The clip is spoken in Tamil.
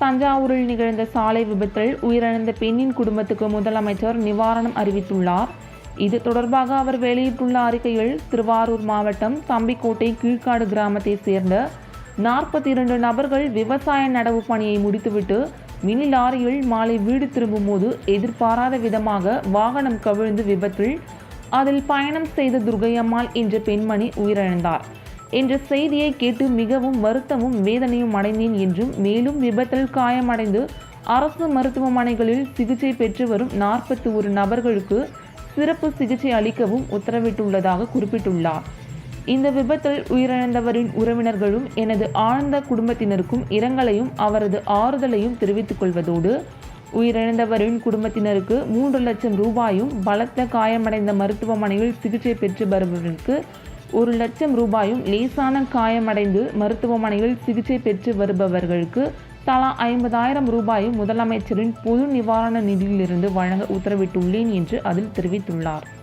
தஞ்சாவூரில் நிகழ்ந்த சாலை விபத்தில் உயிரிழந்த பெண்ணின் குடும்பத்துக்கு முதலமைச்சர் நிவாரணம் அறிவித்துள்ளார். இது தொடர்பாக அவர் வெளியிட்டுள்ள அறிக்கையில் திருவாரூர் மாவட்டம் தம்பிக்கோட்டை கீழ்காடு கிராமத்தைச் சேர்ந்த நாற்பத்தி இரண்டு நபர்கள் விவசாய நடவு பணியை முடித்துவிட்டு மினி லாரியில் மாலை வீடு திரும்பும்போது எதிர்பாராத விதமாக வாகனம் கவிழ்ந்து விபத்தில் அதில் பயணம் செய்த துர்கையம்மாள் என்ற பெண்மணி உயிரிழந்தார். என்ற செய்தியை கேட்டு மிகவும் வருத்தமும் வேதனையும் அடைந்தேன் என்றும் மேலும் விபத்தில் காயமடைந்து அரசு மருத்துவமனைகளில் சிகிச்சை பெற்று வரும் நாற்பத்தி ஒரு நபர்களுக்கு சிறப்பு சிகிச்சை அளிக்கவும் உத்தரவிட்டுள்ளதாக குறிப்பிட்டுள்ளார். இந்த விபத்தில் உயிரிழந்தவரின் உறவினர்களும் எனது ஆழ்ந்த குடும்பத்தினருக்கும் இரங்கலையும் அவரது ஆறுதலையும் தெரிவித்துக் கொள்வதோடு உயிரிழந்தவரின் குடும்பத்தினருக்கு மூன்று லட்சம் ரூபாயும் பலத்த காயமடைந்த மருத்துவமனையில் சிகிச்சை பெற்று வருபவர்களுக்கு ஒரு லட்சம் ரூபாயும் லேசான காயமடைந்து மருத்துவமனையில் சிகிச்சை பெற்று வருபவர்களுக்கு தலா ஐம்பதாயிரம் ரூபாயும் முதலமைச்சரின் பொது நிவாரண நிதியிலிருந்து வழங்க உத்தரவிட்டுள்ளேன் என்று அதில் தெரிவித்துள்ளார்.